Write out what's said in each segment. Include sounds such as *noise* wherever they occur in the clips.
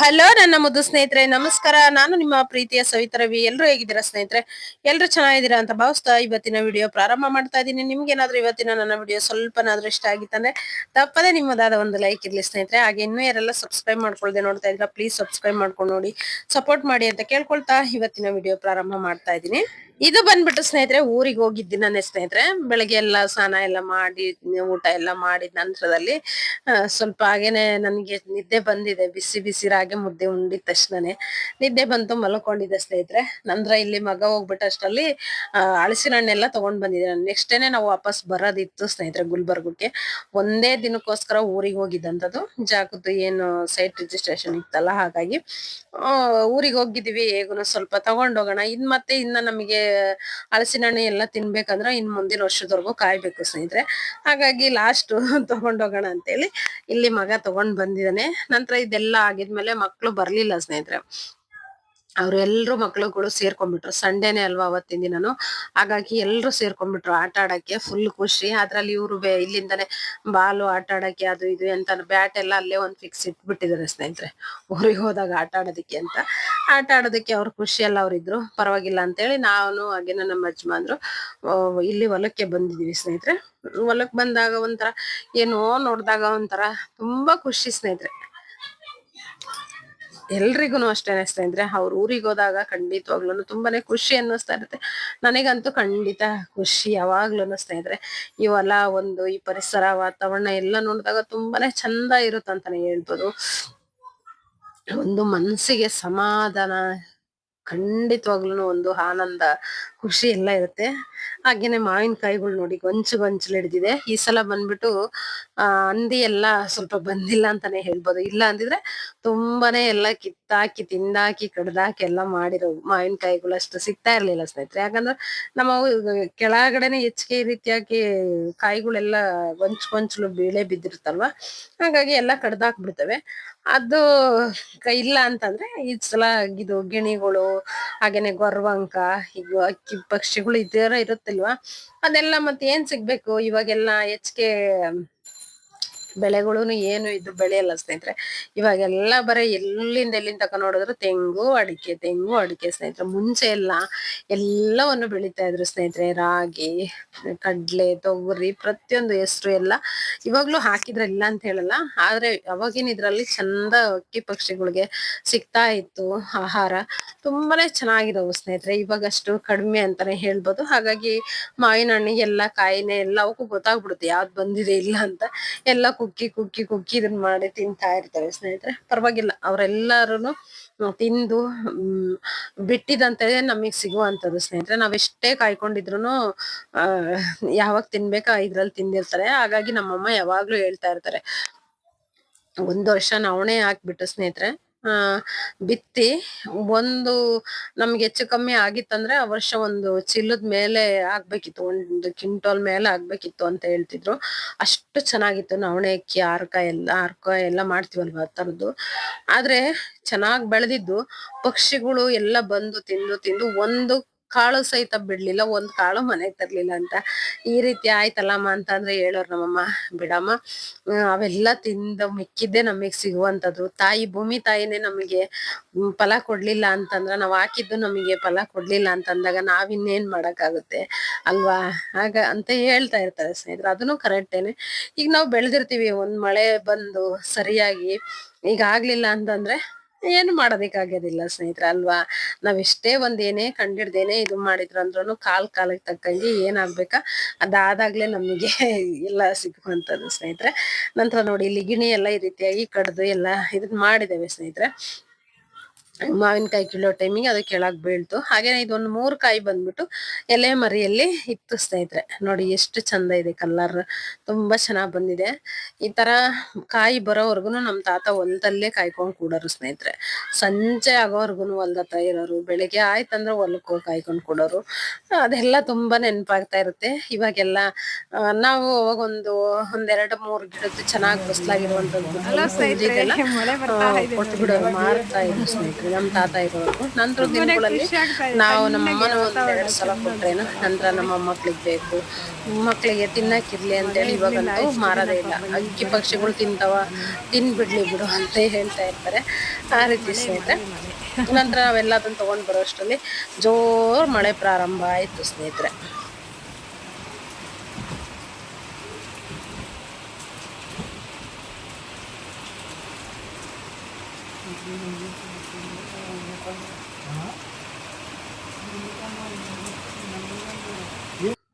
Hello ನನ್ನ ಮುದ್ದು ಸ್ನೇಹಿತರೆ, ನಮಸ್ಕಾರ. ನಾನು ನಿಮ್ಮ ಪ್ರೀತಿಯ ಸವಿತಾ ರವಿ. ಎಲ್ರು ಹೇಗಿದ್ದೀರಾ ಸ್ನೇಹಿತರೆ? ಎಲ್ರು ಚೆನ್ನಾಗಿದ್ದೀರಾ ಅಂತ ಭಾವಿಸ್ತಾ ಇವತ್ತಿನ ವಿಡಿಯೋ ಪ್ರಾರಂಭ ಮಾಡ್ತಾ ಇದ್ದೀನಿ. ನಿಮ್ಗೇನಾದ್ರೂ ಇವತ್ತಿನ ನನ್ನ ವಿಡಿಯೋ ಸ್ವಲ್ಪನಾದ್ರೂ ಇಷ್ಟ ಆಗಿತ್ತಂದ್ರೆ ತಪ್ಪದೆ ನಿಮ್ಮದಾದ ಒಂದು ಲೈಕ್ ಇರ್ಲಿ ಸ್ನೇಹಿತರೆ. ಹಾಗೆ ಇನ್ನೂ ಯಾರೆಲ್ಲ ಸಬ್ಸ್ಕ್ರೈಬ್ ಮಾಡ್ಕೊಳ್ದೆ ನೋಡ್ತಾ ಇದ್ರ ಪ್ಲೀಸ್ ಸಬ್ಸ್ಕ್ರೈಬ್ ಮಾಡ್ಕೊಂಡು ನೋಡಿ ಸಪೋರ್ಟ್ ಮಾಡಿ ಅಂತ ಕೇಳ್ಕೊಳ್ತಾ ಇವತ್ತಿನ ವಿಡಿಯೋ ಪ್ರಾರಂಭ ಮಾಡ್ತಾ ಇದ್ದೀನಿ. ಇದು ಬಂದ್ಬಿಟ್ಟು ಸ್ನೇಹಿತರೆ, ಊರಿಗೆ ಹೋಗಿದ್ದಿ ನನ್ನ ಸ್ನೇಹಿತರೆ. ಬೆಳಗ್ಗೆ ಎಲ್ಲ ಸ್ನಾನ ಎಲ್ಲ ಮಾಡಿ, ಊಟ ಎಲ್ಲ ಮಾಡಿದ ನಂತರದಲ್ಲಿ ಸ್ವಲ್ಪ ಹಾಗೇನೆ ನನಗೆ ನಿದ್ದೆ ಬಂದಿದೆ. ಬಿಸಿ ಬಿಸಿ ಮುದ್ದೆ ಉಂಡಿದ ತಕ್ಷಣನೇ ನಿದ್ದೆ ಬಂತು ಮಲ್ಕೊಂಡಿದ್ದೆ ಸ್ನೇಹಿತರೆ. ನಂತರ ಇಲ್ಲಿ ಮಗ ಹೋಗ್ಬಿಟ್ಟು ಅಷ್ಟರಲ್ಲಿ ಆ, ಹಲಸಿನ ಹಣ್ಣೆಲ್ಲ ತಗೊಂಡ್ ಬಂದಿದ್ದೆ ನೆಕ್ಸ್ಟ್ ಡೇನೆ ನಾವು ವಾಪಸ್ ಬರೋದಿತ್ತು ಸ್ನೇಹಿತರೆ ಗುಲ್ಬರ್ಗಕ್ಕೆ. ಒಂದೇ ದಿನಕ್ಕೋಸ್ಕರ ಊರಿಗೆ ಹೋಗಿದ್ದಂಥದ್ದು. ಜಾಗದ್ದು ಏನು ಸೈಟ್ ರಿಜಿಸ್ಟ್ರೇಷನ್ ಇತ್ತಲ್ಲ ಹಾಗಾಗಿ ಊರಿಗೆ ಹೋಗಿದ್ದೀವಿ. ಹೇಗೂ ಸ್ವಲ್ಪ ತಗೊಂಡೋಗೋಣ ಇನ್ ಮತ್ತೆ ಇನ್ನ ನಮಗೆ ಹಳಸಿನ ಹಣ್ಣೆ ಎಲ್ಲ ತಿನ್ಬೇಕಂದ್ರೆ ಇನ್ ಮುಂದಿನ ವರ್ಷದವರೆಗೂ ಕಾಯ್ಬೇಕು ಸ್ನೇಹಿತರೆ. ಹಾಗಾಗಿ ಲಾಸ್ಟ್ *laughs* ತಗೊಂಡೋಗೋಣ ಅಂತೇಳಿ ಇಲ್ಲಿ ಮಗ ತಗೊಂಡ್ ಬಂದಿದ್ದಾನೆ. ನಂತರ ಇದೆಲ್ಲ ಆಗಿದ್ಮೇಲೆ ಮಕ್ಳು ಬರ್ಲಿಲ್ಲ ಸ್ನೇಹಿತರೆ. ಅವ್ರೆಲ್ಲರೂ ಮಕ್ಳುಗಳು ಸೇರ್ಕೊಂಡ್ಬಿಟ್ರು. ಸಂಡೇನೆ ಅಲ್ವಾ ಅವತ್ತಿನ ದಿನನು? ಹಾಗಾಗಿ ಎಲ್ಲರೂ ಸೇರ್ಕೊಂಡ್ಬಿಟ್ರು ಆಟ ಆಡಕ್ಕೆ ಫುಲ್ ಖುಷಿ. ಅದ್ರಲ್ಲಿ ಇವ್ರು ಬೇ ಇಲ್ಲಿಂದಾನೆ ಬಾಲು ಆಟ ಆಡಕ್ಕೆ ಅದು ಇದು ಎಂತ ಬ್ಯಾಟ್ ಎಲ್ಲ ಅಲ್ಲೇ ಒಂದ್ ಫಿಕ್ಸ್ ಇಟ್ಬಿಟ್ಟಿದ್ದಾರೆ ಸ್ನೇಹಿತರೆ. ಊರಿಗೆ ಹೋದಾಗ ಆಟ ಆಡೋದಕ್ಕೆ ಅಂತ. ಆಟ ಆಡೋದಕ್ಕೆ ಅವ್ರ ಖುಷಿ ಎಲ್ಲ ಅವ್ರಿದ್ರು. ಪರವಾಗಿಲ್ಲ ಅಂತೇಳಿ ನಾನು ಹಾಗೆ ನಮ್ಮ ಯಜಮಾನ್ರು ಇಲ್ಲಿ ಹೊಲಕ್ಕೆ ಬಂದಿದೀವಿ ಸ್ನೇಹಿತರೆ. ಹೊಲಕ್ಕೆ ಬಂದಾಗ ಒಂಥರ ಏನೋ ನೋಡಿದಾಗ ಒಂಥರ ತುಂಬಾ ಖುಷಿ ಸ್ನೇಹಿತರೆ. ಎಲ್ರಿಗೂ ಅಷ್ಟೇನೆ ಸ್ನೇಹಿತರೆ ಅವ್ರ ಊರಿಗೆ ಹೋದಾಗ ಖಂಡಿತವಾಗ್ಲೂ ತುಂಬಾನೇ ಖುಷಿ ಅನ್ನಿಸ್ತಾ ಇರುತ್ತೆ. ನನಗಂತೂ ಖಂಡಿತ ಖುಷಿ ಯಾವಾಗ್ಲೂ ಸ್ನೇಹಿತರೆ ಈ ಹೊಲ ಒಂದು ಈ ಪರಿಸರ, ವಾತಾವರಣ ಎಲ್ಲ ನೋಡಿದಾಗ ತುಂಬಾನೇ ಚಂದ ಇರುತ್ತಂತಾನೆ ಹೇಳ್ಬೋದು. ಒಂದು ಮನಸ್ಸಿಗೆ ಸಮಾಧಾನ ಖಂಡಿತವಾಗ್ಲೂ ಒಂದು ಆನಂದ, ಖುಷಿ ಎಲ್ಲ ಇರುತ್ತೆ. ಹಾಗೇನೆ ಮಾವಿನಕಾಯಿಗಳು ನೋಡಿ ಗೊಂಚು ಗೊಂಚಲು ಹಿಡಿದಿದೆ. ಈ ಸಲ ಬಂದ್ಬಿಟ್ಟು ಹಂದಿ ಎಲ್ಲ ಸ್ವಲ್ಪ ಬಂದಿಲ್ಲ ಅಂತಾನೆ ಹೇಳ್ಬೋದು. ಇಲ್ಲ ಅಂದಿದ್ರೆ ತುಂಬಾನೇ ಎಲ್ಲ ಕಿತ್ತಾಕಿ, ತಿಂದಾಕಿ, ಕಡ್ದಾಕಿ ಎಲ್ಲ ಮಾಡಿರೋ ಮಾವಿನಕಾಯಿಗಳು ಅಷ್ಟು ಸಿಗ್ತಾ ಇರ್ಲಿಲ್ಲ ಸ್ನೇಹಿತರೆ. ಯಾಕಂದ್ರೆ ನಮ್ಮ ಕೆಳಗಡೆನೆ ಹೆಚ್ಚಿಗೆ ರೀತಿಯಾಗಿ ಕಾಯಿಗಳೆಲ್ಲ ಗೊಂಚು ಗೊಂಚಲು ಬೀಳೆ ಬಿದ್ದಿರುತ್ತಲ್ವಾ? ಹಾಗಾಗಿ ಎಲ್ಲ ಕಡ್ದಾಕ್ಬಿಡ್ತವೆ. ಅದು ಇಲ್ಲ ಅಂತಂದ್ರೆ ಈ ಸಲ ಇದು ಗಿಣಿಗಳು, ಹಾಗೇನೆ ಗೊರ್ವಂಕ ಈಗ ಅಕ್ಕಿ ಪಕ್ಷಿಗಳು ಇದರ ಇರುತ್ತಲ್ವಾ? ಅದೆಲ್ಲ ಮತ್ತೆ ಏನ್ ಸಿಗ್ಬೇಕು? ಇವಾಗೆಲ್ಲ ಹೆಚ್ಚಿಗೆ ಬೆಳೆಗಳು ಏನು ಇದು ಬೆಳೆಯಲ್ಲ ಸ್ನೇಹಿತರೆ. ಇವಾಗೆಲ್ಲ ಬರೀ ಎಲ್ಲಿಂದ ಎಲ್ಲಿಂದ ತಕ ನೋಡಿದ್ರು ತೆಂಗು, ಅಡಿಕೆ ತೆಂಗು, ಅಡಿಕೆ ಸ್ನೇಹಿತರೆ. ಮುಂಚೆ ಎಲ್ಲ ಎಲ್ಲವನ್ನು ಬೆಳೀತಾ ಇದ್ರು ಸ್ನೇಹಿತರೆ. ರಾಗಿ, ಕಡ್ಲೆ, ತೊಗರಿ ಪ್ರತಿಯೊಂದು ಹೆಸರು ಎಲ್ಲ ಇವಾಗ್ಲೂ ಹಾಕಿದ್ರೆ ಇಲ್ಲ ಅಂತ ಹೇಳಲ್ಲ. ಆದ್ರೆ ಅವಾಗಿನ ಇದ್ರಲ್ಲಿ ಚಂದ ಅಕ್ಕಿ ಪಕ್ಷಿಗಳಿಗೆ ಸಿಗ್ತಾ ಇತ್ತು ಆಹಾರ. ತುಂಬಾನೇ ಚೆನ್ನಾಗಿದವು ಸ್ನೇಹಿತರೆ. ಇವಾಗ ಅಷ್ಟು ಕಡಿಮೆ ಅಂತಾನೆ ಹೇಳ್ಬೋದು. ಹಾಗಾಗಿ ಮಾವಿನ ಕಾಯಿನೇ ಎಲ್ಲ ಅವಕ್ಕೂ ಗೊತ್ತಾಗ್ಬಿಡುತ್ತೆ. ಯಾವ್ದು ಬಂದಿದೆ ಇಲ್ಲ ಅಂತ ಎಲ್ಲ ಕುಕ್ಕಿ ಕುಕ್ಕಿ ಕುಕ್ಕಿ ಇದನ್ನ ಮಾಡಿ ತಿಂತಾ ಇರ್ತಾರೆ ಸ್ನೇಹಿತರೆ. ಪರವಾಗಿಲ್ಲ ಅವರೆಲ್ಲರೂ ತಿಂದು ಬಿಟ್ಟಿದಂತೆ ನಮಗೆ ಸಿಗುವಂತದ್ದು ಸ್ನೇಹಿತರೆ. ನಾವು ಎಷ್ಟೇ ಕಾಯ್ಕೊಂಡಿದ್ರು ಯಾವಾಗ ತಿನ್ಬೇಕಾ ಇದ್ರಲ್ಲಿ ತಿಂದಿರ್ತಾರೆ. ಹಾಗಾಗಿ ನಮ್ಮಮ್ಮ ಯಾವಾಗ್ಲೂ ಹೇಳ್ತಾ ಇರ್ತಾರೆ, ಒಂದು ವರ್ಷ ನವಣೆ ಹಾಕ್ಬಿಟ್ಟು ಸ್ನೇಹಿತರೆ ಬಿತ್ತಿ ಒಂದು ನಮ್ಗೆ ಹೆಚ್ಚು ಕಮ್ಮಿ ಆಗಿತ್ತಂದ್ರೆ ಆ ವರ್ಷ ಒಂದು ಚಿಲ್ಲದ ಮೇಲೆ ಆಗ್ಬೇಕಿತ್ತು, ಒಂದು ಕ್ವಿಂಟಲ್ ಮೇಲೆ ಆಗ್ಬೇಕಿತ್ತು ಅಂತ ಹೇಳ್ತಿದ್ರು. ಅಷ್ಟು ಚೆನ್ನಾಗಿತ್ತು ನವಣೆ ಅಕ್ಕಿ ಆರ್ಕ ಎಲ್ಲ ಆರ್ಕ ಎಲ್ಲ ಮಾಡ್ತೀವಲ್ವ ಆ ಆದ್ರೆ ಚೆನ್ನಾಗ್ ಬೆಳೆದಿದ್ದು, ಪಕ್ಷಿಗಳು ಎಲ್ಲ ಬಂದು ತಿಂದು ತಿಂದು ಒಂದು ಕಾಳು ಸಹಿತ ಬಿಡ್ಲಿಲ್ಲ, ಒಂದ್ ಕಾಳು ಮನೆಗ್ ತರ್ಲಿಲ್ಲ ಅಂತ. ಈ ರೀತಿ ಆಯ್ತಲ್ಲಮ್ಮ ಅಂತಂದ್ರೆ ಹೇಳೋರ್ ನಮ್ಮಮ್ಮ, ಬಿಡಮ್ಮ ಅವೆಲ್ಲ ತಿಂದ ಮಿಕ್ಕಿದ್ದೆ ನಮಗ್ ಸಿಗುವಂತದ್ದು. ತಾಯಿ, ಭೂಮಿ ತಾಯಿನೇ ನಮಗೆ ಫಲ ಕೊಡ್ಲಿಲ್ಲ ಅಂತಂದ್ರ ನಾವ್ ಹಾಕಿದ್ದು ನಮಗೆ ಫಲ ಕೊಡ್ಲಿಲ್ಲ ಅಂತಂದಾಗ ನಾವ್ ಇನ್ನೇನ್ ಮಾಡಕ್ಕಾಗುತ್ತೆ? ಅಲ್ವಾ? ಆಗ ಅಂತ ಹೇಳ್ತಾ ಇರ್ತಾರೆ ಸ್ನೇಹಿತರೆ, ಅದನ್ನು ಕರೆಕ್ಟೇನೆ ಈಗ ನಾವು ಬೆಳೆದಿರ್ತೀವಿ, ಒಂದ್ ಮಳೆ ಬಂದು ಸರಿಯಾಗಿ, ಈಗ ಆಗ್ಲಿಲ್ಲ ಅಂತಂದ್ರೆ ಏನು ಮಾಡೋದಕ್ಕಾಗೋದಿಲ್ಲ ಸ್ನೇಹಿತರೆ, ಅಲ್ವಾ? ನಾವ್ ಎಷ್ಟೇ ಒಂದೇನೆ ಕಂಡಿಡ್ದೇನೆ ಇದು ಮಾಡಿದ್ರು ಅಂದ್ರೂ ಕಾಲ್ ಕಾಲಕ್ಕೆ ತಕ್ಕಂಗೆ ಏನಾಗ್ಬೇಕಾ? ಅದಾದಾಗ್ಲೇ ನಮಗೆ *laughs* ಎಲ್ಲ ಸಿಕ್ಕುವಂಥದ್ದು ಸ್ನೇಹಿತರೆ. ನಂತರ ನೋಡಿ, ಇಲ್ಲಿ ಗಿಣಿ ಎಲ್ಲ ಈ ರೀತಿಯಾಗಿ ಕಡ್ದು ಎಲ್ಲ ಇದನ್ನ ಮಾಡಿದ್ದೇವೆ ಸ್ನೇಹಿತರೆ. ಮಾವಿನಕಾಯಿ ಕೀಳೋ ಟೈಮಿಗೆ ಅದು ಕೆಳಗೆ ಬೀಳ್ತು. ಹಾಗೇನೆ ಇದೊಂದು ಮೂರು ಕಾಯಿ ಬಂದ್ಬಿಟ್ಟು ಎಲೆ ಮರಿಯಲ್ಲಿ ಇತ್ತು ಸ್ನೇಹಿತರೆ ನೋಡಿ ಎಷ್ಟು ಚಂದ ಇದೆ ಕಲರ್ ತುಂಬಾ ಚೆನ್ನಾಗಿ ಬಂದಿದೆ. ಈ ತರ ಕಾಯಿ ಬರೋವರೆಗೂ ನಮ್ಮ ತಾತ ಹೊಲದಲ್ಲೇ ಕಾಯ್ಕೊಂಡು ಕೂಡೋರು ಸ್ನೇಹಿತರೆ. ಸಂಜೆ ಆಗೋವರೆಗೂ ಹೊಲದ ಹತ್ರ ಇರೋರು ಬೆಳಿಗ್ಗೆ ಆಯ್ತಂದ್ರೆ ಹೊಲಕ್ಕೆ ಹೋಗಿ ಕಾಯ್ಕೊಂಡ್ ಕೂಡೋರು. ಅದೆಲ್ಲ ತುಂಬಾ ನೆನಪಾಗ್ತಾ ಇರುತ್ತೆ. ಇವಾಗೆಲ್ಲ ನಾವು ಅವಾಗ ಒಂದು ಒಂದೆರಡು ಮೂರು ಗಿಡದ್ದು ಚೆನ್ನಾಗಿ ಬಸ್ಲಾಗಿರುವಂತದ್ದು ಕೊಟ್ಟು ಬಿಡೋರು ಮಾರ್ತಾ ಇದ್ರು ಸ್ನೇಹಿತರೆ. ನಮ್ಮ ತಾತ ಇರೋರು ನಂತರ ದಿನಗಳಲ್ಲಿ ನಾವು ನಮ್ಮ ಅಮ್ಮನ ಒಂದೆರಡು ಸಲ ಕೊಟ್ರೇನು ನಂತರ ನಮ್ಮ ಮಕ್ಳಿಗೆ ಬೇಕು. ಮಕ್ಕಳಿಗೆ ತಿನ್ನಕ್ಕಿರ್ಲಿ ಅಂತೇಳಿ ಇವಾಗಂತೂ ಮಾರೋದೇ ಇಲ್ಲ. ಅಕ್ಕಿ ಪಕ್ಷಿಗಳು ತಿಂತಾವ. ತಿನ್ಬಿಡ್ಲಿ ಬಿಡು ಅಂತ ಹೇಳ್ತಾ ಇರ್ತಾರೆ. ಆ ರೀತಿ ಸ್ನೇಹಿತರೆ. ನಂತರ ನಾವೆಲ್ಲ ಅದನ್ನ ತಗೊಂಡ್ ಬರೋ ಅಷ್ಟರಲ್ಲಿ ಜೋರ್ ಮಳೆ ಪ್ರಾರಂಭ ಆಯ್ತು ಸ್ನೇಹಿತರೆ.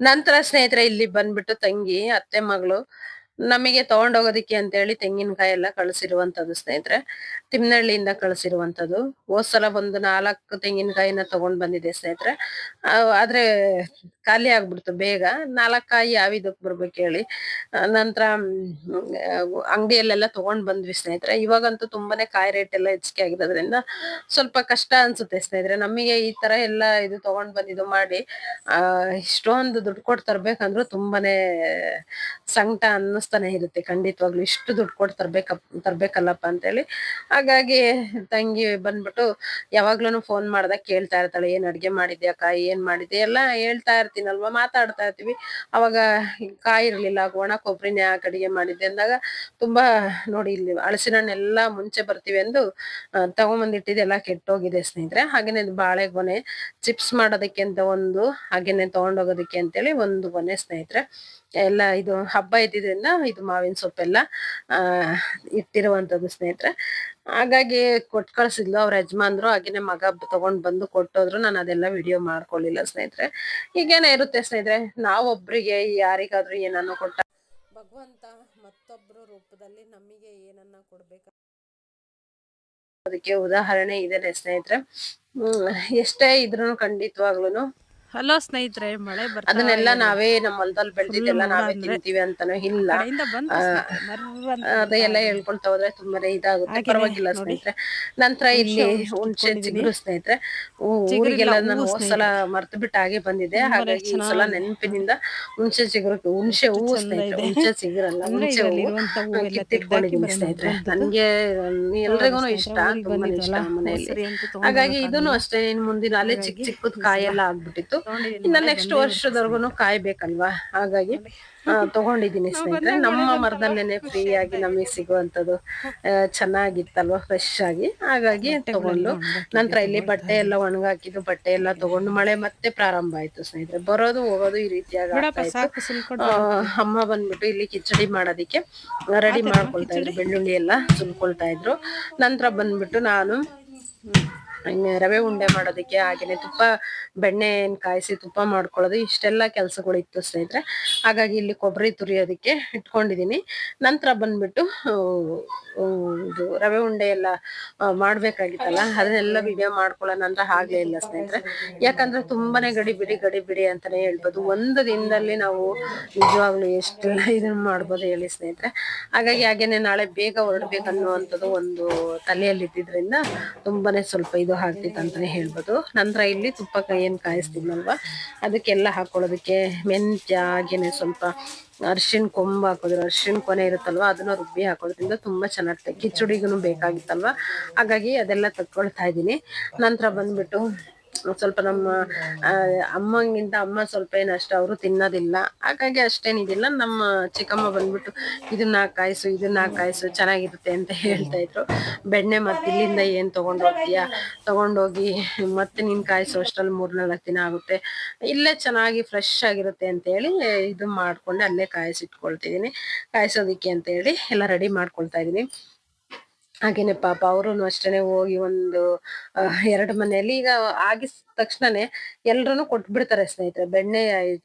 ನಂತರ ಸ್ನೇಹಿತರೆ ಇಲ್ಲಿ ಬಂದ್ಬಿಟ್ಟು ತಂಗಿ ಅತ್ತೆ ಮಗಳು ನಮಗೆ ತಗೊಂಡೋಗೋದಿಕ್ಕೆ ಅಂತ ಹೇಳಿ ತೆಂಗಿನಕಾಯಿ ಎಲ್ಲ ಕಳಿಸಿರುವಂತದ್ದು ಸ್ನೇಹಿತರೆ. ತಿಮ್ನಹಳ್ಳಿಯಿಂದ ಕಳಿಸಿರುವಂತದ್ದು ಹೋದ್ ಸಲ ಒಂದು ನಾಲ್ಕು ತೆಂಗಿನಕಾಯಿನ ತಗೊಂಡ್ ಬಂದಿದೆ ಸ್ನೇಹಿತರೆ. ಆದ್ರೆ ಖಾಲಿ ಆಗ್ಬಿಡ್ತು ಬೇಗ. ನಾಲ್ಕಾಯಿ ಯಾವಿದಕ್ ಬರ್ಬೇಕು ಹೇಳಿ. ನಂತರ ಅಂಗಡಿಯಲ್ಲೆಲ್ಲ ತಗೊಂಡ್ ಬಂದ್ವಿ ಸ್ನೇಹಿತರೆ. ಇವಾಗಂತೂ ತುಂಬಾನೇ ಕಾಯಿ ರೇಟ್ ಎಲ್ಲ ಹೆಚ್ಚಿಗೆ ಆಗಿರೋದ್ರಿಂದ ಸ್ವಲ್ಪ ಕಷ್ಟ ಅನ್ಸುತ್ತೆ ಸ್ನೇಹಿತರೆ. ನಮಗೆ ಈ ತರ ಎಲ್ಲ ಇದು ತಗೊಂಡ್ ಬಂದಿದ್ದು ಮಾಡಿ ಇಷ್ಟೊಂದು ದುಡ್ಡು ಕೊಟ್ಟು ತರ್ಬೇಕಂದ್ರೂ ತುಂಬಾನೇ ಸಂಕಟ ಅನ್ನಿಸ್ತಾನೆ ಇರುತ್ತೆ. ಖಂಡಿತವಾಗ್ಲು ಇಷ್ಟು ದುಡ್ಡು ಕೊಟ್ಟು ತರ್ಬೇಕ, ತರ್ಬೇಕಲ್ಲಪ್ಪ ಅಂತೇಳಿ. ಹಾಗಾಗಿ ತಂಗಿ ಬಂದ್ಬಿಟ್ಟು ಯಾವಾಗ್ಲೂ ಫೋನ್ ಮಾಡ್ದಾಗ ಕೇಳ್ತಾ ಇರ್ತಾಳೆ, ಏನ್ ಅಡ್ಗೆ ಮಾಡಿದ್ಯಾ ಅಕ್ಕ? ಏನ್ ಮಾಡಿದ್ಯಾ? ಎಲ್ಲ ಹೇಳ್ತಾ ಇರ್ತೀನಲ್ವಾ, ಮಾತಾಡ್ತಾ ಇರ್ತೀವಿ. ಅವಾಗ ಕಾಯಿ ಇರ್ಲಿಲ್ಲ ಒಣ ಕೊಬ್ಬರಿನೇ ಯಾಕೆ ಅಡಿಗೆ ಮಾಡಿದ್ದೆ ಅಂದಾಗ ತುಂಬಾ ನೋಡಿ ಇಲ್ಲಿ ಹಳಸಿನ ಹಣ್ಣೆಲ್ಲ ಮುಂಚೆ ಬರ್ತೀವಿ ಎಂದು ತಗೊಂಬಂದಿಟ್ಟಿದ್ದೆ ತಗೊಂಬಂದಿಟ್ಟಿದ್ದು ಎಲ್ಲ ಕೆಟ್ಟೋಗಿದೆ ಸ್ನೇಹಿತರೆ. ಹಾಗೇನೆ ಬಾಳೆಗೊನೆ ಚಿಪ್ಸ್ ಮಾಡೋದಕ್ಕೆ ಅಂತ ಒಂದು, ಹಾಗೇನೆ ತಗೊಂಡೋಗೋದಕ್ಕೆ ಅಂತೇಳಿ ಒಂದು ಗೊನೆ ಸ್ನೇಹಿತರೆ. ಎಲ್ಲ ಇದು ಹಬ್ಬ ಇದ್ದಿದ್ರಿಂದ ಇದು ಮಾವಿನ ಸೊಪ್ಪೆಲ್ಲ, ಆ, ಇಟ್ಟಿರುವಂತದ್ದು ಸ್ನೇಹಿತರೆ. ಹಾಗಾಗಿ ಕೊಟ್ ಕಳ್ಸಿದ್ಲು ಅವ್ರ ಯಜಮಾನ್ರು, ಹಾಗೇನೆ ಮಗ ತಗೊಂಡ್ ಬಂದು ಕೊಟ್ಟೋದ್ರು ನಾನು ಅದೆಲ್ಲ ವಿಡಿಯೋ ಮಾಡ್ಕೊಳ್ಳಿಲ್ಲ ಸ್ನೇಹಿತರೆ. ಹೀಗೇನೆ ಇರುತ್ತೆ ಸ್ನೇಹಿತರೆ, ನಾವೊಬ್ರಿಗೆ ಯಾರಿಗಾದ್ರೂ ಏನನ್ನ ಕೊಟ್ಟ ಭಗವಂತ ಮತ್ತೊಬ್ರು ರೂಪದಲ್ಲಿ ನಮಗೆ ಏನನ್ನ ಕೊಡ್ಬೇಕು ಅದಕ್ಕೆ ಉದಾಹರಣೆ ಇದೆ ಸ್ನೇಹಿತರೆ. ಎಷ್ಟೇ ಇದ್ರೂ ಖಂಡಿತವಾಗ್ಲೂನು ಹಲೋ ಸ್ನೇಹಿತರೆ ಮಳೆ ಬರ್ತಾ ಅದನ್ನೆಲ್ಲ ನಾವೇ ನಮ್ಮ ಹೊಲದಲ್ಲಿ ಬೆಳೆದಿದ್ದೆಲ್ಲ ನಾವೇ ತಿಂತೀವಿ ಅಂತಾನು ಇಲ್ಲ. ಅದೆಲ್ಲ ಹೇಳ್ಕೊಳ್ತಾ ಹೋದ್ರೆ ತುಂಬಾನೇ ಇದಾಗುತ್ತೆ. ಪರವಾಗಿಲ್ಲ ಸ್ನೇಹಿತರೆ. ನಂತರ ಇಲ್ಲಿ ಹುಣಸೆ ಚಿಗುರು ಸ್ನೇಹಿತರೆ. ಊರಿಗೆಲ್ಲ ನಾನು ಹೋದ್ಸಲ ಮರ್ತು ಬಿಟ್ಟು ಹಾಗೆ ಬಂದಿದೆ ಹಾಗಾಗಿ ಈ ಸಲ ನೆನಪಿನಿಂದ ಹುಣಸೆ ಚಿಗುರು ಹುಣಸೆ ಹೂವು ಸ್ನೇಹಿತರೆ. ಹುಣಸೆ ಚಿಗುರಲ್ಲ ಹುಣಸೆ ಹೂವು ಕಿತ್ತಿಟ್ಕೊಂಡಿದ್ದೀನಿ ಸ್ನೇಹಿತರೆ. ನನ್ಗೆ ಎಲ್ರಿಗೂ ಇಷ್ಟ ತುಂಬಾನೇ ಇಷ್ಟ ಮನೆಯಲ್ಲಿ. ಹಾಗಾಗಿ ಇದನ್ನು ಅಷ್ಟೇ ಇನ್ ಮುಂದಿನ ಅಲ್ಲೇ ಚಿಕ್ಕ ಚಿಕ್ಕದ್ ಕಾಯೆಲ್ಲ ಆಗ್ಬಿಟ್ಟಿತ್ತು. ಇನ್ನ ನೆಕ್ಸ್ಟ್ ವರ್ಷದವರೆಗೂ ಕಾಯ್ಬೇಕಲ್ವಾ? ಹಾಗಾಗಿ ತಗೊಂಡಿದೀನಿ ತಗೊಂಡಿದ್ದೀನಿ ಸ್ನೇಹಿತರೆ. ನಮ್ಮ ಮರದಲ್ಲೇನೆ ಫ್ರೀ ಆಗಿ ನಮಗೆ ಸಿಗುವಂತದ್ದು ಚೆನ್ನಾಗಿತ್ತಲ್ವಾ? ಫ್ರೆಶ್ ಆಗಿ. ಹಾಗಾಗಿ ತಗೊಂಡು. ನಂತರ ಇಲ್ಲಿ ಬಟ್ಟೆ ಎಲ್ಲ ಒಣಗಾಕಿದ್ದು ಬಟ್ಟೆ ಎಲ್ಲ ತಗೊಂಡು ಮಳೆ ಮತ್ತೆ ಪ್ರಾರಂಭ ಆಯ್ತು ಸ್ನೇಹಿತರೆ. ಬರೋದು ಹೋಗೋದು ಈ ರೀತಿಯಾಗಿ ಅಮ್ಮ ಬಂದ್ಬಿಟ್ಟು ಇಲ್ಲಿ ಕಿಚಡಿ ಮಾಡೋದಿಕ್ಕೆ ರೆಡಿ ಮಾಡ್ಕೊಳ್ತಾ ಇದ್ರು. ಬೆಳ್ಳುಳ್ಳಿ ಎಲ್ಲ ಸುಲ್ಕೊಳ್ತಾ ಇದ್ರು. ನಂತರ ಬಂದ್ಬಿಟ್ಟು ನಾನು ರವೆ ಉಂಡೆ ಮಾಡೋದಕ್ಕೆ ಹಾಗೇನೆ ತುಪ್ಪ ಬೆಣ್ಣೆ ಕಾಯಿಸಿ ತುಪ್ಪ ಮಾಡ್ಕೊಳ್ಳೋದು ಇಷ್ಟೆಲ್ಲ ಕೆಲಸಗಳು ಇತ್ತು ಸ್ನೇಹಿತರೆ. ಹಾಗಾಗಿ ಇಲ್ಲಿ ಕೊಬ್ಬರಿ ತುರಿಯೋದಕ್ಕೆ ಇಟ್ಕೊಂಡಿದೀನಿ ನಂತರ ಬಂದ್ಬಿಟ್ಟು ಇದು ರವೆ ಉಂಡೆ ಎಲ್ಲ ಮಾಡ್ಬೇಕಾಗಿತ್ತಲ್ಲ, ಅದನ್ನೆಲ್ಲ ವಿಡಿಯೋ ಮಾಡ್ಕೊಳ್ಳೋಣ ಅಂದ್ರೆ ಆಗ್ಲೇ ಇಲ್ಲ ಸ್ನೇಹಿತರೆ. ಯಾಕಂದ್ರೆ ತುಂಬಾನೇ ಗಡಿ ಬಿಡಿ ಗಡಿ ಬಿಡಿ ಅಂತಾನೆ ಹೇಳ್ಬೋದು. ಒಂದು ದಿನದಲ್ಲಿ ನಾವು ನಿಜವಾಗ್ಲೂ ಎಷ್ಟೆಲ್ಲ ಇದನ್ನ ಮಾಡ್ಬೋದು ಹೇಳಿ ಸ್ನೇಹಿತರೆ. ಹಾಗಾಗಿ ಹಾಗೇನೆ ನಾಳೆ ಬೇಗ ಹೊರಡ್ಬೇಕನ್ನುವಂಥದ್ದು ಒಂದು ತಲೆಯಲ್ಲಿ ಇದ್ದಿದ್ರಿಂದ ತುಂಬಾನೇ ಸ್ವಲ್ಪ ಇದು ಹಾಕ್ತಿತ್ತು ಅಂತಾನೆ ಹೇಳ್ಬೋದು. ನಂತರ ಇಲ್ಲಿ ತುಪ್ಪ ಏನು ಕಾಯಿಸ್ತಿದ್ನಲ್ವಾ? ಅದಕ್ಕೆಲ್ಲ ಹಾಕೊಳ್ಳೋದಕ್ಕೆ ಮೆಂತ್ಯ, ಹಾಗೇನೆ ಸ್ವಲ್ಪ ಅರ್ಶಿನ ಕೊಂಬು ಹಾಕೋದ್ರು ಅರ್ಶಿನ ಕೊನೆ ಇರುತ್ತಲ್ವ? ಅದನ್ನ ರುಬ್ಬಿ ಹಾಕೋದ್ರಿಂದ ತುಂಬಾ ಚೆನ್ನಾಗಿ ಕಿಚುಡಿಗೂ ಬೇಕಾಗಿತ್ತಲ್ವ? ಹಾಗಾಗಿ ಅದೆಲ್ಲ ತಕ್ಕೊಳ್ತಾ ಇದ್ದೀನಿ. ನಂತರ ಬಂದ್ಬಿಟ್ಟು ಸ್ವಲ್ಪ ನಮ್ಮ ಅಮ್ಮಂಗಿಂತ ಅಮ್ಮ ಸ್ವಲ್ಪ ಏನು ಅಷ್ಟು ಅವರು ತಿನ್ನೋದಿಲ್ಲ. ಹಾಗಾಗಿ ಅಷ್ಟೇನಿದಿಲ್ಲ ನಮ್ಮ ಚಿಕ್ಕಮ್ಮ ಬಂದ್ಬಿಟ್ಟು ಇದನ್ನ ಕಾಯಿಸು ಇದನ್ನ ಕಾಯಿಸು, ಚೆನ್ನಾಗಿರುತ್ತೆ ಅಂತ ಹೇಳ್ತಾ ಇದ್ರು. ಬೆಣ್ಣೆ ಮತ್ತೆ ಇಲ್ಲಿಂದ ಏನು ತಗೊಂಡ್ ಹೋಗ್ತೀಯಾ? ತಗೊಂಡೋಗಿ ಮತ್ತೆ ನೀನ್ ಕಾಯಿಸು, ಅಷ್ಟ್ರಲ್ಲಿ ಮೂರ್ನಾಲ್ಕು ದಿನ ಆಗುತ್ತೆ. ಇಲ್ಲೇ ಚೆನ್ನಾಗಿ ಫ್ರೆಶ್ ಆಗಿರುತ್ತೆ ಅಂತ ಹೇಳಿ ಇದು ಮಾಡ್ಕೊಂಡು, ಅಲ್ಲೇ ಕಾಯಿಸಿಟ್ಕೊಳ್ತಿದ್ದೀನಿ. ಕಾಯಿಸೋದಿಕ್ಕೆ ಅಂತ ಹೇಳಿ ಎಲ್ಲ ರೆಡಿ ಮಾಡ್ಕೊಳ್ತಾ ಇದೀನಿ ಹಾಗೇನೆ ಪಾಪ ಅವರು ಅಷ್ಟೇನೆ ಹೋಗಿ ಒಂದು ಎರಡು ಮನೆಯಲ್ಲಿ ಈಗ ಆಗಿದ ತಕ್ಷಣನೇ ಎಲ್ರು ಕೊಟ್ಬಿಡ್ತಾರೆ ಸ್ನೇಹಿತರೆ. ಬೆಣ್ಣೆ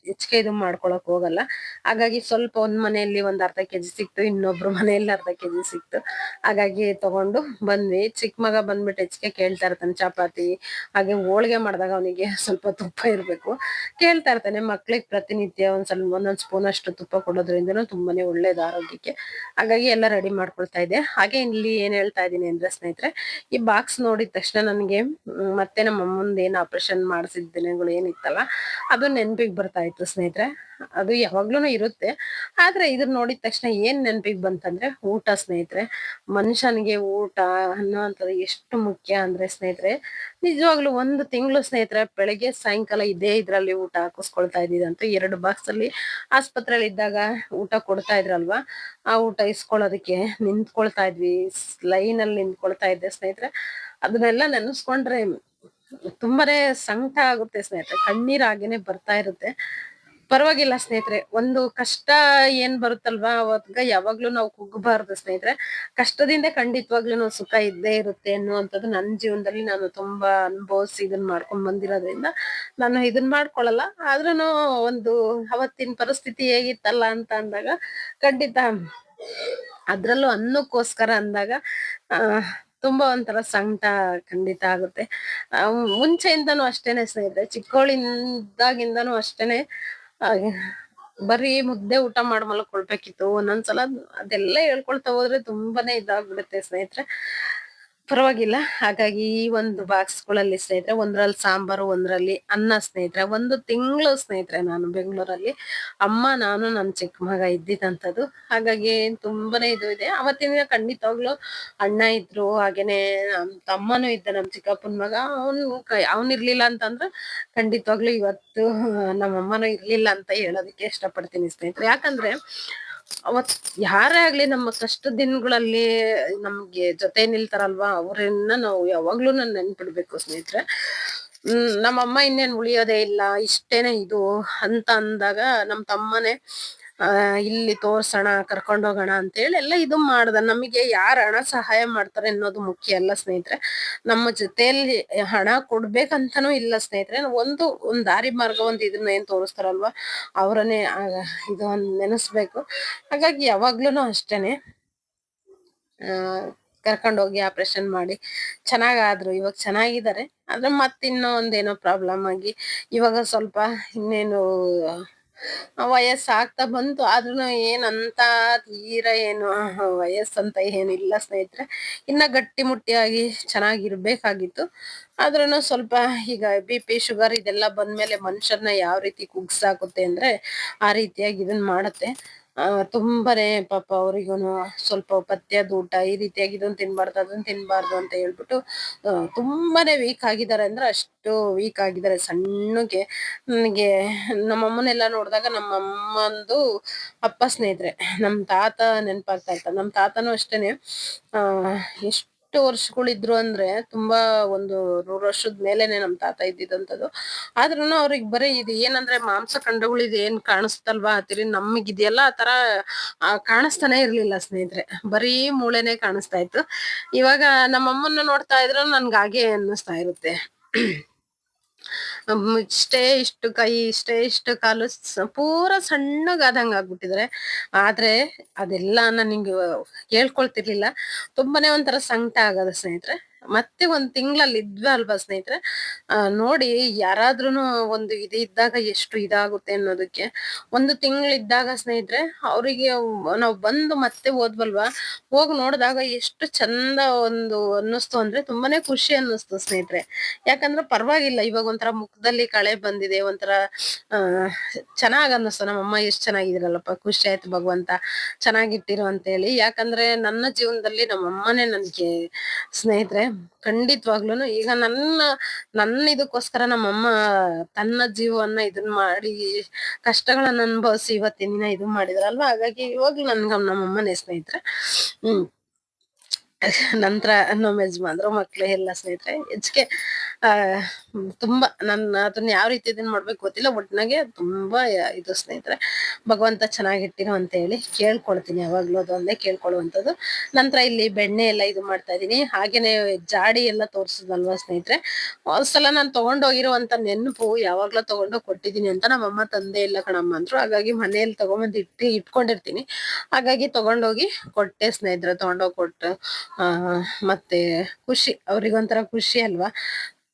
ಹೆಚ್ಚಿಗೆ ಇದು ಮಾಡ್ಕೊಳಕ್ ಹೋಗಲ್ಲ. ಹಾಗಾಗಿ ಸ್ವಲ್ಪ ಒಂದ್ ಮನೆಯಲ್ಲಿ ಒಂದ್ ಅರ್ಧ ಕೆಜಿ ಸಿಕ್ತು, ಇನ್ನೊಬ್ರು ಮನೆಯಲ್ಲಿ ಅರ್ಧ ಕೆಜಿ ಸಿಕ್ತು. ಹಾಗಾಗಿ ತಗೊಂಡು ಬಂದ್ವಿ. ಚಿಕ್ಕ ಮಗ ಬಂದ್ಬಿಟ್ಟು ಹೆಚ್ಚಿಗೆ ಕೇಳ್ತಾ ಇರ್ತಾನೆ ಚಪಾತಿ. ಹಾಗೆ ಹೋಳಿಗೆ ಮಾಡಿದಾಗ ಅವನಿಗೆ ಸ್ವಲ್ಪ ತುಪ್ಪ ಇರ್ಬೇಕು. ಕೇಳ್ತಾ ಇರ್ತಾನೆ. ಮಕ್ಳಿಗೆ ಪ್ರತಿನಿತ್ಯ ಒಂದ್ ಸ್ವಲ್ಪ ಒಂದೊಂದ್ ಸ್ಪೂನ್ ಅಷ್ಟು ತುಪ್ಪ ಕೊಡೋದ್ರಿಂದನೂ ತುಂಬಾನೇ ಒಳ್ಳೇದು ಆರೋಗ್ಯಕ್ಕೆ. ಹಾಗಾಗಿ ಎಲ್ಲ ರೆಡಿ ಮಾಡ್ಕೊಳ್ತಾ ಇದೆ ಹಾಗೆ ಇಲ್ಲಿ ಏನ್ ಹೇಳ್ತಾ ಇದೀನಿ ಅಂದ್ರೆ ಸ್ನೇಹಿತರೆ, ಈ ಬಾಕ್ಸ್ ನೋಡಿದ ತಕ್ಷಣ ನನಗೆ ಮತ್ತೆ ನಮ್ಮ ಅಮ್ಮಂದ ಏನು ಆಪರೇಷನ್ ಮಾಡಿಸಿದ ದಿನಗಳು ಏನಿತ್ತಲ್ಲ, ಅದು ನೆನಪಿಗೆ ಬರ್ತಾ ಇತ್ತು ಸ್ನೇಹಿತರೆ. ಅದು ಯಾವಾಗ್ಲೂ ಇರುತ್ತೆ. ಆದ್ರೆ ಇದ್ರ ನೋಡಿದ ತಕ್ಷಣ ಏನ್ ನೆನಪಿಗೆ ಬಂತಂದ್ರೆ ಊಟ ಸ್ನೇಹಿತರೆ. ಮನುಷ್ಯನಿಗೆ ಊಟ ಅನ್ನುವಂಥದ್ದು ಎಷ್ಟು ಮುಖ್ಯ ಅಂದ್ರೆ ಸ್ನೇಹಿತರೆ, ನಿಜವಾಗ್ಲೂ ಒಂದು ತಿಂಗಳು ಸ್ನೇಹಿತರೆ ಬೆಳಗ್ಗೆ ಸಾಯಂಕಾಲ ಇದೇ ಇದ್ರಲ್ಲಿ ಊಟ ಹಾಕಿಸ್ಕೊಳ್ತಾ ಇದ್ದಿದಂತೂ ಎರಡು ಬಾಕ್ಸ್ ಅಲ್ಲಿ. ಆಸ್ಪತ್ರೆಯಲ್ಲಿ ಇದ್ದಾಗ ಊಟ ಕೊಡ್ತಾ ಇದ್ರಲ್ವಾ? ಆ ಊಟ ಇಸ್ಕೊಳ್ಳೋದಕ್ಕೆ ನಿಂತ್ಕೊಳ್ತಾ ಇದ್ವಿ ಲೈನ್ ಅಲ್ಲಿ ನಿಂತ್ಕೊಳ್ತಾ ಇದ್ದೆ ಸ್ನೇಹಿತರೆ. ಅದನ್ನೆಲ್ಲ ನೆನೆಸ್ಕೊಂಡ್ರೆ ತುಂಬಾನೇ ಸಂಕಟ ಆಗುತ್ತೆ ಸ್ನೇಹಿತರೆ. ಕಣ್ಣೀರಾಗೇನೆ ಬರ್ತಾ ಇರುತ್ತೆ. ಪರವಾಗಿಲ್ಲ ಸ್ನೇಹಿತರೆ, ಒಂದು ಕಷ್ಟ ಏನ್ ಬರುತ್ತಲ್ವಾ ಅವಾಗ ಯಾವಾಗ್ಲೂ ನಾವು ಕುಗ್ಗಬಾರ್ದು ಸ್ನೇಹಿತರೆ. ಕಷ್ಟದಿಂದ ಖಂಡಿತವಾಗ್ಲೂ ಸುಖ ಇದ್ದೇ ಇರುತ್ತೆ ಅನ್ನುವಂಥದ್ದು ನನ್ನ ಜೀವನದಲ್ಲಿ ನಾನು ತುಂಬಾ ಅನುಭವಿಸಿ ಇದನ್ನ ಮಾಡ್ಕೊಂಡ್ ಬಂದಿರೋದ್ರಿಂದ. ನಾನು ಇದನ್ನ ಮಾಡ್ಕೊಳಲ್ಲ ಆದ್ರೂ ಒಂದು ಅವತ್ತಿನ ಪರಿಸ್ಥಿತಿ ಹೇಗಿತ್ತಲ್ಲ ಅಂತ ಅಂದಾಗ ಖಂಡಿತ ಅದ್ರಲ್ಲೂ ಅನ್ನಕ್ಕೋಸ್ಕರ ಅಂದಾಗ, ಆ ತುಂಬಾ ಒಂಥರ ಸಂಕಟ ಖಂಡಿತ ಆಗುತ್ತೆ. ಮುಂಚೆಯಿಂದನೂ ಅಷ್ಟೇನೆ ಸ್ನೇಹಿತರೆ ಚಿಕ್ಕವಳಿಂದಾಗಿಂದನೂ ಅಷ್ಟೇನೆ ಬರೀ ಮುದ್ದೆ ಊಟ ಮಾಡಿ ಮಲ್ಕೊಳ್ಬೇಕಿತ್ತು ಒಂದೊಂದ್ಸಲ. ಅದೆಲ್ಲ ಹೇಳ್ಕೊಳ್ತಾ ಹೋದ್ರೆ ತುಂಬಾನೇ ಇದಾಗ್ಬಿಡುತ್ತೆ ಸ್ನೇಹಿತರೆ. ಪರವಾಗಿಲ್ಲ. ಹಾಗಾಗಿ ಈ ಒಂದು ಬಾಕ್ಸ್ಗಳಲ್ಲಿ ಸ್ನೇಹಿತರೆ, ಒಂದ್ರಲ್ಲಿ ಸಾಂಬಾರು, ಒಂದ್ರಲ್ಲಿ ಅನ್ನ ಸ್ನೇಹಿತರೆ, ಒಂದು ತಿಂಗಳು ಸ್ನೇಹಿತರೆ ನಾನು ಬೆಂಗಳೂರಲ್ಲಿ. ಅಮ್ಮ, ನಾನು ನನ್ನ ಚಿಕ್ಕ ಮಗ ಇದ್ದಿದ್ದಂಥದ್ದು. ಹಾಗಾಗಿ ತುಂಬಾನೇ ಇದು ಇದೆ. ಅವತ್ತಿನ ಖಂಡಿತವಾಗ್ಲೂ ಅಣ್ಣ ಇದ್ರು, ಹಾಗೇನೆ ನಮ್ ತಮ್ಮನೂ ಇದ್ದ ನಮ್ ಚಿಕ್ಕಪ್ಪನ ಮಗ. ಅವನು ಅವನ್ ಇರ್ಲಿಲ್ಲ ಅಂತಂದ್ರೆ ಖಂಡಿತವಾಗ್ಲೂ ಇವತ್ತು ನಮ್ಮಮ್ಮನೂ ಇರ್ಲಿಲ್ಲ ಅಂತ ಹೇಳೋದಕ್ಕೆ ಇಷ್ಟಪಡ್ತೀನಿ ಸ್ನೇಹಿತರೆ. ಯಾಕಂದ್ರೆ ಅವತ್ ಯಾರೇ ಆಗ್ಲಿ ನಮ್ಮ ಕಷ್ಟ ದಿನಗಳಲ್ಲಿ ನಮ್ಗೆ ಜೊತೆ ನಿಲ್ತಾರಲ್ವಾ? ಅವ್ರನ್ನ ನಾವು ಯಾವಾಗ್ಲೂ ನಾನು ನೆನ್ಪಿಡ್ಬೇಕು ಸ್ನೇಹಿತರೆ. ನಮ್ಮಮ್ಮ ಇನ್ನೇನ್ ಉಳಿಯೋದೇ ಇಲ್ಲ, ಇಷ್ಟೇನೆ ಇದು ಅಂತ ಅಂದಾಗ ನಮ್ ತಮ್ಮನೇ ಇಲ್ಲಿ ತೋರ್ಸೋಣ, ಕರ್ಕೊಂಡು ಹೋಗೋಣ ಅಂತ ಹೇಳಿ ಎಲ್ಲ ಇದು ಮಾಡ್ದ. ನಮಗೆ ಯಾರ ಹಣ ಸಹಾಯ ಮಾಡ್ತಾರೆ ಅನ್ನೋದು ಮುಖ್ಯ ಅಲ್ಲ ಸ್ನೇಹಿತರೆ. ನಮ್ಮ ಜೊತೆಯಲ್ಲಿ ಹಣ ಕೊಡ್ಬೇಕಂತನೂ ಇಲ್ಲ ಸ್ನೇಹಿತರೆ. ಒಂದು ಒಂದು ದಾರಿ ಮಾರ್ಗ, ಒಂದು ಇದನ್ನ ಏನ್ ತೋರಿಸ್ತಾರಲ್ವಾ, ಅವರನ್ನೇ ಇದು ಒಂದ್ ನೆನೆಸ್ಬೇಕು. ಹಾಗಾಗಿ ಯಾವಾಗ್ಲೂ ಅಷ್ಟೇನೆ. ಕರ್ಕೊಂಡೋಗಿ ಆಪರೇಷನ್ ಮಾಡಿ. ಚೆನ್ನಾಗಾದ್ರು, ಇವಾಗ ಚೆನ್ನಾಗಿದ್ದಾರೆ. ಆದ್ರೆ ಮತ್ತಿನ್ನೂ ಒಂದೇನೋ ಪ್ರಾಬ್ಲಮ್ ಆಗಿ, ಇವಾಗ ಸ್ವಲ್ಪ ಇನ್ನೇನು ವಯಸ್ಸಾಗ್ತಾ ಬಂತು ಆದ್ರೂ ಏನಂತ ತೀರ ಏನು ವಯಸ್ಸಂತ ಏನಿಲ್ಲ ಸ್ನೇಹಿತರೆ. ಇನ್ನ ಗಟ್ಟಿ ಮುಟ್ಟಿಯಾಗಿ ಚೆನ್ನಾಗಿರ್ಬೇಕಾಗಿತ್ತು. ಆದ್ರೂ ಸ್ವಲ್ಪ ಈಗ ಬಿ ಪಿ ಶುಗರ್ ಇದೆಲ್ಲ ಬಂದ್ಮೇಲೆ ಮನುಷ್ಯರ್ನ ಯಾವ ರೀತಿ ಕುಗ್ಸಾಕುತ್ತೆ ಅಂದ್ರೆ ಆ ರೀತಿಯಾಗಿ ಇದನ್ ಮಾಡತ್ತೆ. ಆ, ತುಂಬಾನೇ ಪಾಪ ಅವ್ರಿಗೂನು ಸ್ವಲ್ಪ ಪಥ್ಯದ ಊಟ ಈ ರೀತಿಯಾಗಿ ಇದನ್ನ ತಿನ್ಬಾರ್ದು ಅದನ್ನ ತಿನ್ಬಾರ್ದು ಅಂತ ಹೇಳ್ಬಿಟ್ಟು ತುಂಬಾನೇ ವೀಕ್ ಆಗಿದ್ದಾರೆ ಅಂದ್ರೆ ಅಷ್ಟು ವೀಕ್ ಆಗಿದ್ದಾರೆ. ಸಣ್ಣಗೆ ನನಗೆ ನಮ್ಮಮ್ಮನೆಲ್ಲ ನೋಡಿದಾಗ ನಮ್ಮಮ್ಮಂದು ಅಪ್ಪ ಸ್ನೇಹಿತರೆ ನಮ್ಮ ತಾತ ನೆನಪಾಗ್ತಾ ಇರ್ತಾರೆ. ನಮ್ಮ ತಾತನೂ ಅಷ್ಟೇನೆ. ಆ ಎಷ್ಟು ವರ್ಷಗಳಿದ್ರು ಅಂದ್ರೆ ತುಂಬಾ ಒಂದು ನೂರು ವರ್ಷದ ಮೇಲೆನೆ ನಮ್ ತಾತ ಇದ್ದಿದಂತದ್ದು. ಆದ್ರೂ ಅವ್ರಿಗೆ ಬರೀ ಇದು ಏನಂದ್ರೆ ಮಾಂಸ ಖಂಡಗಳಿದ್ ಏನ್ ಕಾಣಿಸ್ತಲ್ವಾ ಅತಿರಿ ನಮಗ್ ಇದೆಲ್ಲ ಆ ತರ ಕಾಣಿಸ್ತಾನೆ ಇರ್ಲಿಲ್ಲ ಸ್ನೇಹಿತರೆ. ಬರೀ ಮೂಳೆನೆ ಕಾಣಿಸ್ತಾ ಇತ್ತು. ಇವಾಗ ನಮ್ಮಮ್ಮನ್ನ ನೋಡ್ತಾ ಇದ್ರು ನನ್ಗೆ ಹಾಗೆ ಅನ್ನಿಸ್ತಾ ಇರುತ್ತೆ. ಇಷ್ಟೇ ಇಷ್ಟು ಕೈ, ಇಷ್ಟೇ ಇಷ್ಟು ಕಾಲು ಪೂರ ಸಣ್ಣಗಾದಂಗೆ ಆಗ್ಬಿಟ್ಟಿದ್ರೆ. ಆದ್ರೆ ಅದೆಲ್ಲ ನಾನು ನಿಮ್ಗೆ ಹೇಳ್ಕೊಳ್ತಿರ್ಲಿಲ್ಲ ತುಂಬಾನೇ ಒಂಥರ ಸಂಕಟ ಆಗೋದು ಸ್ನೇಹಿತರೆ. ಮತ್ತೆ ಒಂದ್ ತಿಂಗಳಲ್ಲಿ ಇದ್ವಿ ಅಲ್ವಾ ಸ್ನೇಹಿತರೆ? ನೋಡಿ ಯಾರಾದ್ರೂ ಒಂದು ಇದು ಇದ್ದಾಗ ಎಷ್ಟು ಇದಾಗುತ್ತೆ ಅನ್ನೋದಕ್ಕೆ. ಒಂದು ತಿಂಗಳಿದ್ದಾಗ ಸ್ನೇಹಿತರೆ, ಅವರಿಗೆ ನಾವು ಬಂದು ಮತ್ತೆ ಹೋದ್ವಲ್ವಾ? ಹೋಗಿ ನೋಡಿದಾಗ ಎಷ್ಟು ಚಂದ ಒಂದು ಅನ್ನಿಸ್ತು ಅಂದ್ರೆ ತುಂಬಾನೇ ಖುಷಿ ಅನ್ನಿಸ್ತು ಸ್ನೇಹಿತರೆ. ಯಾಕಂದ್ರೆ ಪರವಾಗಿಲ್ಲ, ಇವಾಗ ಒಂಥರ ಮುಖದಲ್ಲಿ ಕಳೆ ಬಂದಿದೆ, ಒಂಥರ ಚೆನ್ನಾಗ್ ಅನ್ನಿಸ್ತು. ನಮ್ಮಮ್ಮ ಎಷ್ಟು ಚೆನ್ನಾಗಿದ್ರಲ್ಲಪ್ಪ, ಖುಷಿ ಆಯ್ತು ಭಗವಂತ, ಚೆನ್ನಾಗಿಟ್ಟಿರು ಅಂತ ಹೇಳಿ ಯಾಕಂದ್ರೆ ನನ್ನ ಜೀವನದಲ್ಲಿ ನಮ್ಮಮ್ಮನೇ ನನ್ಗೆ ಸ್ನೇಹಿತರೆ ಖಂಡಿತವಾಗ್ಲೂನು. ಈಗ ನನ್ನ ನನ್ನ ಇದಕ್ಕೋಸ್ಕರ ನಮ್ಮಮ್ಮ ತನ್ನ ಜೀವವನ್ನ ಇದನ್ ಮಾಡಿ, ಕಷ್ಟಗಳನ್ನ ಅನುಭವಿಸಿ ಇವತ್ತಿನ ದಿನ ಇದು ಮಾಡಿದ್ರಲ್ವಾ? ಹಾಗಾಗಿ ಇವಾಗ್ಲೂ ನನ್ಗ ನಮ್ಮಮ್ಮನೇ ಸ್ನೇಹಿತರೆ. ಹ್ಮ್. ನಂತರ ನಮ್ಮ ಯಜಮಾನ್ರು, ಮಕ್ಳು ಎಲ್ಲ ಸ್ನೇಹಿತರೆ. ಹೆಚ್ಚಿಗೆ ತುಂಬಾ ನನ್ನ ಅದನ್ನ ಯಾವ ರೀತಿ ಇದನ್ನ ಮಾಡ್ಬೇಕು ಗೊತ್ತಿಲ್ಲ ಒಟ್ನಾಗೆ ತುಂಬಾ ಇದು ಸ್ನೇಹಿತರೆ, ಭಗವಂತ ಚೆನ್ನಾಗಿಟ್ಟಿರೋ ಅಂತ ಹೇಳಿ ಕೇಳ್ಕೊಳ್ತೀನಿ ಯಾವಾಗ್ಲೂ ಅದೊಂದೇ ಕೇಳ್ಕೊಳ್ಳುವಂಥದ್ದು. ನಂತರ ಇಲ್ಲಿ ಬೆಣ್ಣೆ ಎಲ್ಲ ಇದು ಮಾಡ್ತಾ ಇದೀನಿ ಹಾಗೇನೆ ಜಾಡಿ ಎಲ್ಲ ತೋರ್ಸುದಲ್ವಾ ಸ್ನೇಹಿತರೆ? ಒಂದ್ಸಲ ನಾನು ತಗೊಂಡೋಗಿರುವಂತ ನೆನಪು ಯಾವಾಗ್ಲೂ ತಗೊಂಡು ಕೊಟ್ಟಿದ್ದೀನಿ ಅಂತ ನಮ್ಮಮ್ಮ ತಂದೆ ಇಲ್ಲ ಕಣಮ್ಮ ಅಂದ್ರು. ಹಾಗಾಗಿ ಮನೆಯಲ್ಲಿ ತಗೊಂಬಂದು ಇಟ್ಟು, ಇಟ್ಕೊಂಡಿರ್ತೀನಿ. ಹಾಗಾಗಿ ತಗೊಂಡೋಗಿ ಕೊಟ್ಟೆ ಸ್ನೇಹಿತರೆ, ತಗೊಂಡೋಗಿ ಕೊಟ್ಟು ಮತ್ತೆ ಖುಷಿ, ಅವ್ರಿಗೊಂಥರ ಖುಷಿ ಅಲ್ವಾ?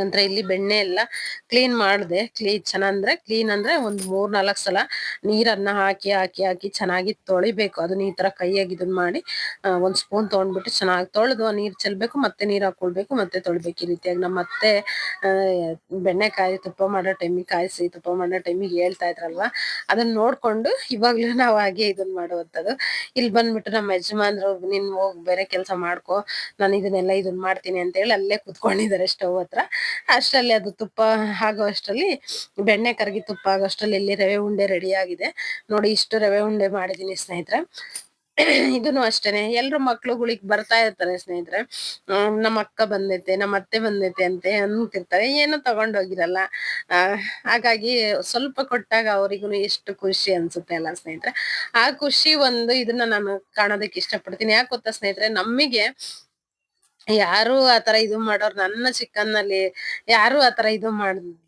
ನಂತರ ಇಲ್ಲಿ ಬೆಣ್ಣೆ ಎಲ್ಲ ಕ್ಲೀನ್ ಮಾಡಿದೆ. ಕ್ಲೀನ್ ಚೆನ್ನಂದ್ರೆ ಕ್ಲೀನ್ ಅಂದ್ರೆ ಒಂದು ಮೂರ್ ನಾಲ್ಕು ಸಲ ನೀರನ್ನ ಹಾಕಿ ಹಾಕಿ ಹಾಕಿ ಚೆನ್ನಾಗಿ ತೊಳಿಬೇಕು. ಅದನ್ನ ಈ ತರ ಕೈಯಾಗಿ ಇದನ್ನ ಮಾಡಿ ಒಂದು ಸ್ಪೂನ್ ತೊಗೊಂಡ್ಬಿಟ್ಟು ಚೆನ್ನಾಗಿ ತೊಳೆದು ನೀರು ಚೆಲ್ಬೇಕು, ಮತ್ತೆ ನೀರ್ ಹಾಕೊಳ್ಬೇಕು, ಮತ್ತೆ ತೊಳಿಬೇಕು. ಈ ರೀತಿಯಾಗಿ ನಮ್ಮ ಮತ್ತೆ ಬೆಣ್ಣೆ ಕಾಯಿ ತುಪ್ಪ ಮಾಡೋ ಟೈಮಿಗೆ ಕಾಯಿಸಿ ತುಪ್ಪ ಮಾಡೋ ಟೈಮಿಗೆ ಹೇಳ್ತಾ ಇದ್ರಲ್ವಾ? ಅದನ್ನ ನೋಡ್ಕೊಂಡು ಇವಾಗ್ಲೂ ನಾವು ಹಾಗೆ ಇದನ್ನ ಮಾಡುವಂಥದ್ದು. ಇಲ್ಲಿ ಬಂದ್ಬಿಟ್ಟು ನಮ್ಮ ಯಜಮಾನ್ರು, ನಿನ್ ಹೋಗ್ ಬೇರೆ ಕೆಲಸ ಮಾಡ್ಕೋ. ನಾನು ಇದನ್ನೆಲ್ಲ ಇದನ್ನ ಮಾಡ್ತೀನಿ ಅಂತ ಹೇಳಿ ಅಲ್ಲೇ ಕುತ್ಕೊಂಡಿದ್ದಾರೆ ಸ್ಟವ್ ಹತ್ರ. ಅಷ್ಟರಲ್ಲಿ ಅದು ತುಪ್ಪ ಆಗೋ ಅಷ್ಟರಲ್ಲಿ ಬೆಣ್ಣೆ ಕರಗಿ ತುಪ್ಪ ಆಗೋ ಅಷ್ಟರಲ್ಲಿ ಇಲ್ಲಿ ರವೆ ಉಂಡೆ ರೆಡಿ ಆಗಿದೆ. ನೋಡಿ ಇಷ್ಟು ರವೆ ಉಂಡೆ ಮಾಡಿದ್ದೀನಿ ಸ್ನೇಹಿತರೆ. ಇದನ್ನು ಅಷ್ಟೇನೆ. ಎಲ್ರು ಮಕ್ಳುಗಳಿಗೆ ಬರ್ತಾ ಇರ್ತಾರೆ ಸ್ನೇಹಿತರೆ. ನಮ್ಮ ಅಕ್ಕ ಬಂದೈತೆ, ನಮ್ಮ ಅತ್ತೆ ಬಂದೈತೆ ಅಂತೆ ಅಂತಿರ್ತಾರೆ. ಏನು ತಗೊಂಡೋಗಿರಲ್ಲ. ಹಾಗಾಗಿ ಸ್ವಲ್ಪ ಕೊಟ್ಟಾಗ ಅವರಿಗೂ ಎಷ್ಟು ಖುಷಿ ಅನ್ಸುತ್ತೆ ಅಲ್ಲ ಸ್ನೇಹಿತರೆ. ಆ ಖುಷಿ ಒಂದು ಇದನ್ನ ನಾನು ಕಾಣೋದಕ್ಕೆ ಇಷ್ಟಪಡ್ತೀನಿ. ಯಾಕೆ ಗೊತ್ತಾ ಸ್ನೇಹಿತರೆ? ನಮಗೆ ಯಾರು ಆತರ ಇದು ಮಾಡೋರ್ ನನ್ನ ಚಿಕ್ಕನ್ನಲ್ಲಿ ಯಾರು ಆತರ ಇದು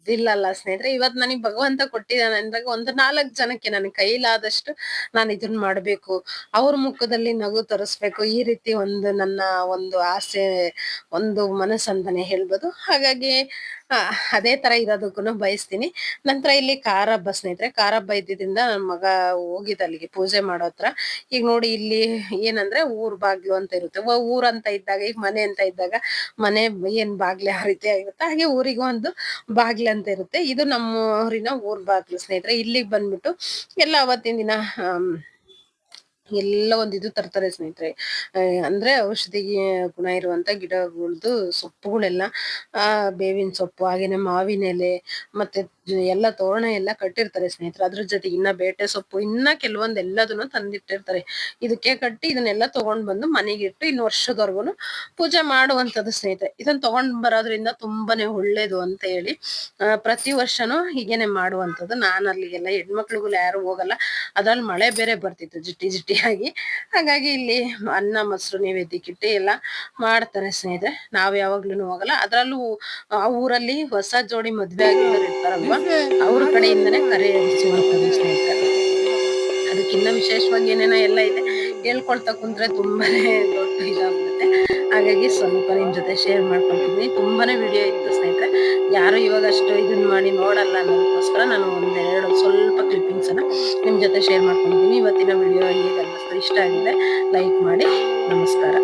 ಮಾಡ್ದಿಲ್ಲಲ್ಲ ಸ್ನೇಹಿತರೆ, ಇವತ್ ನನಗೆ ಭಗವಂತ ಕೊಟ್ಟಿದ್ದಾನೆ ಅಂದಾಗ ಒಂದು ನಾಲ್ಕು ಜನಕ್ಕೆ ನನ್ನ ಕೈಲಾದಷ್ಟು ನಾನು ಇದನ್ನ ಮಾಡ್ಬೇಕು. ಅವ್ರ ಮುಖದಲ್ಲಿ ನಗು ತರಿಸ್ಬೇಕು. ಈ ರೀತಿ ಒಂದು ನನ್ನ ಒಂದು ಆಸೆ, ಒಂದು ಮನಸ್ಸಂತಾನೆ ಹೇಳ್ಬೋದು. ಹಾಗಾಗಿ ಅದೇ ತರ ಇರೋದಕ್ಕೂ ಬಯಸ್ತೀನಿ. ನಂತರ ಇಲ್ಲಿ ಕಾರ ಹಬ್ಬ ಸ್ನೇಹಿತರೆ ಕಾರ ಹಬ್ಬ ಇದ್ದಿದ್ದರಿಂದ ನನ್ನ ಮಗ ಹೋಗಿದ್ದ ಅಲ್ಲಿಗೆ ಪೂಜೆ ಮಾಡೋ ಹತ್ರ. ಈಗ ನೋಡಿ ಇಲ್ಲಿ ಏನಂದ್ರೆ ಊರ್ ಬಾಗ್ಲು ಅಂತ ಇರುತ್ತೆ. ಊರ್ ಅಂತ ಇದ್ದಾಗ, ಈಗ ಮನೆ ಅಂತ ಇದ್ದಾಗ ಮನೆ ಏನ್ ಬಾಗ್ಲು ಆ ರೀತಿ ಆಗಿರುತ್ತೆ ಹಾಗೆ ಊರಿಗೆ ಒಂದು ಬಾಗ್ಲು ಅಂತ ಇರುತ್ತೆ. ಇದು ನಮ್ಮ ಊರಿನ ಊರ್ ಬಾಗ್ಲು ಸ್ನೇಹಿತರೆ. ಇಲ್ಲಿಗೆ ಬಂದ್ಬಿಟ್ಟು ಎಲ್ಲ ಅವತ್ತಿನ ದಿನ ಎಲ್ಲ ಒಂದ್ ಇದು ತರ್ತಾರೆ ಸ್ನೇಹಿತರೆ. ಅಂದ್ರೆ ಔಷಧಿಗೆ ಗುಣ ಇರುವಂತ ಗಿಡಗಳದ್ದು ಸೊಪ್ಪುಗಳೆಲ್ಲ, ಆ, ಬೇವಿನ ಸೊಪ್ಪು, ಹಾಗೇನೆ ಮಾವಿನ ಎಲೆ, ಮತ್ತೆ ಎಲ್ಲ ತೋರಣ ಎಲ್ಲ ಕಟ್ಟಿರ್ತಾರೆ ಸ್ನೇಹಿತರೆ. ಅದ್ರ ಜೊತೆ ಇನ್ನ ಬೇಟೆ ಸೊಪ್ಪು, ಇನ್ನ ಕೆಲವೊಂದ್ ಎಲ್ಲದನ್ನು ತಂದಿಟ್ಟಿರ್ತಾರೆ. ಇದಕ್ಕೆ ಕಟ್ಟಿ ಇದನ್ನೆಲ್ಲ ತಗೊಂಡ್ ಬಂದು ಮನೆಗೆ ಇಟ್ಟು ಇನ್ನು ವರ್ಷದವರೆಗೂ ಪೂಜೆ ಮಾಡುವಂತದ್ದು ಸ್ನೇಹಿತರೆ. ಇದನ್ನ ತಗೊಂಡ್ ಬರೋದ್ರಿಂದ ತುಂಬಾನೇ ಒಳ್ಳೇದು ಅಂತ ಹೇಳಿ ಪ್ರತಿ ವರ್ಷನೂ ಹೀಗೇನೆ ಮಾಡುವಂತದ್ದು ನಾನು ಅಲ್ಲಿಗೆಲ್ಲ ಹೆಣ್ಮಕ್ಳುಗಳು ಯಾರು ಹೋಗಲ್ಲ. ಅದ್ರಲ್ಲಿ ಮಳೆ ಬೇರೆ ಬರ್ತಿತ್ತು ಜಿಟ್ಟಿ ಜಿಟ್ಟಿಯಾಗಿ ಹಾಗಾಗಿ ಇಲ್ಲಿ ಅನ್ನ, ಮೊಸರು ನೈವೇದ್ಯಕ್ಕಿಟ್ಟು ಎಲ್ಲ ಮಾಡ್ತಾರೆ ಸ್ನೇಹಿತರೆ. ನಾವು ಯಾವಾಗ್ಲೂ ಹೋಗಲ್ಲ. ಅದ್ರಲ್ಲೂ ಆ ಊರಲ್ಲಿ ಹೊಸ ಜೋಡಿ ಮದ್ವೆ ಆಗಿರೋರು ಇರ್ತಾರಲ್ವಾ? ಅವ್ರ ಕಡೆಯಿಂದನೇ ಕರೆ ಮಾಡ್ತಾರೆ ಸ್ನೇಹಿತರೆ. ಅದಕ್ಕಿನ್ನ ವಿಶೇಷವಾಗಿ ಏನೇನೋ ಎಲ್ಲ ಇದೆ. ಹೇಳ್ಕೊಳ್ತಾ ಕುಂತ್ರೆ ತುಂಬಾನೇ ದೊಡ್ಡ ಇದಾಗ್ಬಿಡುತ್ತೆ ಹಾಗಾಗಿ ಸ್ವಲ್ಪ ನಿಮ್ ಜೊತೆ ಶೇರ್ ಮಾಡ್ಕೊಳ್ತಿದ್ದೀನಿ ತುಂಬಾನೇ ವಿಡಿಯೋ ಇತ್ತು ಸ್ನೇಹಿತರೆ. ಯಾರು ಇವಾಗ ಅಷ್ಟು ಇದನ್ನ ಮಾಡಿ ನೋಡಲ್ಲ ಅನ್ನೋದಕ್ಕೋಸ್ಕರ ನಾನು ಒಂದೆರಡು ಸ್ವಲ್ಪ ಕ್ಲಿಪ್ಪಿಂಗ್ಸ್ ಅನ್ನ ನಿಮ್ ಜೊತೆ ಶೇರ್ ಮಾಡ್ಕೊಂಡಿದ್ದೀನಿ ಇವತ್ತಿನ ವಿಡಿಯೋ ಹೇಗೆ ಅನ್ನಿಸ್ತು ಇಷ್ಟ ಆಗಿದೆ ಲೈಕ್ ಮಾಡಿ. ನಮಸ್ಕಾರ.